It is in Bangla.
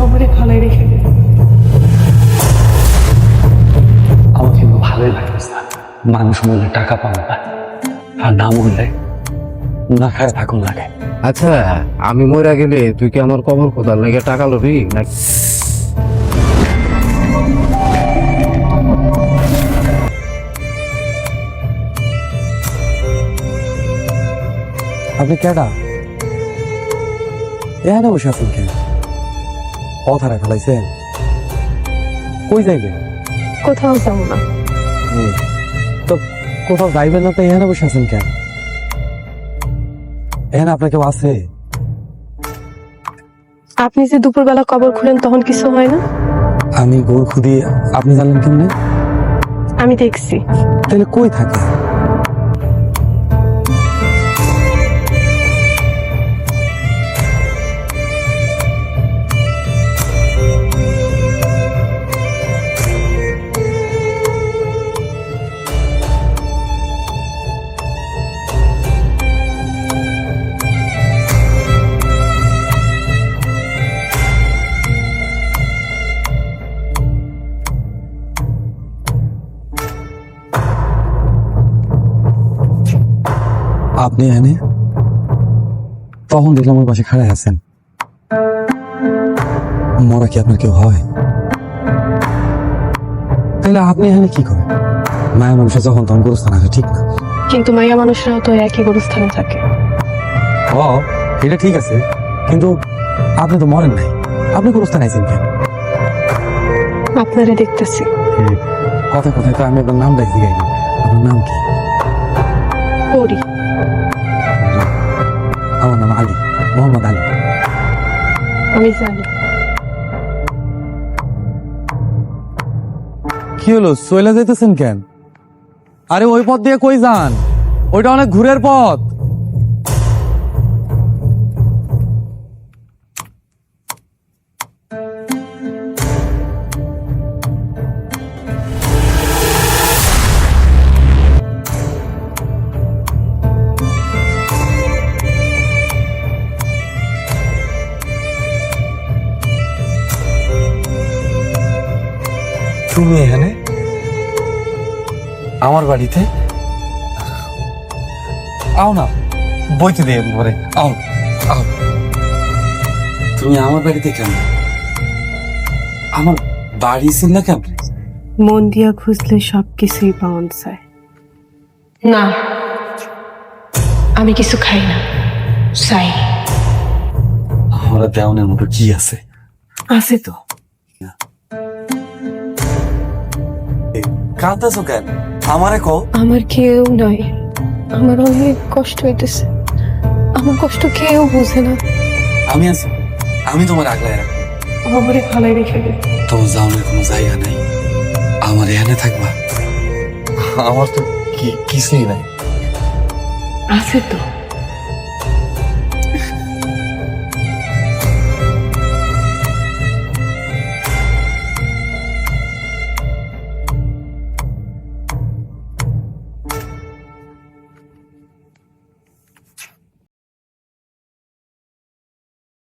আমারে ফালাই রেখে আমার ভালোই না মানুষ মূল্যে টাকা পাওয়া আর না মূল্যে না খায় থাকুন লাগে। আচ্ছা আমি মরে গেলে তুই কি আমার কবর খোদার লেগে টাকা লবি? নাকি আপনি কেডা? এখানে বসে আছেন কেন? কথাটা ফেলাইছেন কই যাইবেন কোথাও যাব না। তো কোথাও যাইবেন না তো এখানে বসে আছেন কেন? এখানে আপনার কেউ আছে? আপনি যে দুপুরবেলা কবর খুলেন তখন কিছু হয় না? আমি গোর খুদি আপনি জানলেন কেমনে? আমি দেখছি। তাহলে কই থাকে? আপনি এনে তখন দেখলাম ওর পাশে খাড়াই আছেন। মরা কি আপনার কেউ হয়? তাহলে আপনি এখানে কি করেন? মায়ের মানুষের যখন তখন গোরস্থান আসে ঠিক না? কিন্তু মাইয়া মানুষরাও তো একই গরুস্থানে থাকে। ও এটা ঠিক আছে। কিন্তু আপনি তো মরেন নাই। আপনি গোরস্থান আছেন কেন? আপনারে দেখতেছি। কথা কথায় তো আমি আপনার নাম ডাকি গাইনি আপনার নাম কি? কি হলো? সইলা যাইতেছেন কেন? আরে ওই পথ দিয়ে কই যান? ওইটা অনেক ঘুরের পথ। তুমি এখানে? আমার বাড়িতে? আও না বইতে দিয়ে পরে আও আও। তুমি আমার বাড়িতে কেন? আমার বাড়ি ছিল না কেমন মন দিয়া খুঁজলে সব কিছুই পাওয়া যায়। না আমি কিছু খাই না চাই। আমরা দেওয়ানের মতো কি আছে? আছে তো। কাঁদতেছো কেন? আমারে কও। আমার কেউ নাই। আমার অনেক কষ্ট হইতেছে। আমার কষ্ট কেউ বোঝে না। আমি আছি। আমি তোমার আগলায় রাখব। আমারে ফালাই রেখে গেল তোমার যাওয়ানোর কোনো জায়গা নাই। আমার এখানে থাকবা। আমার তো কিছুই নাই। আছে তো।